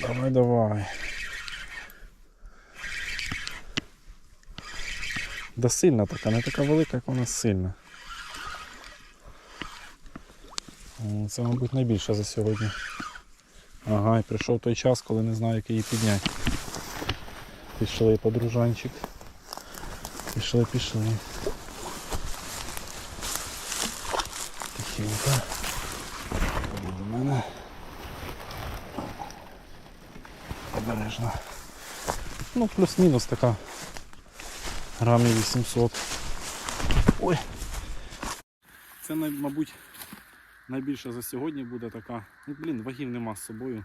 Давай, давай. Да сильна така, не така велика, як вона сильна. Це, мабуть, найбільше за сьогодні. Ага, і прийшов той час, коли не знаю, як її підняти. Пішли, подружанчик. Пішли, пішли. Тихенько. До мене. Обережно. Ну, плюс-мінус така. Грамів 800. Ой. Це, мабуть, найбільше за сьогодні буде така. Ну, блін, вагів нема з собою.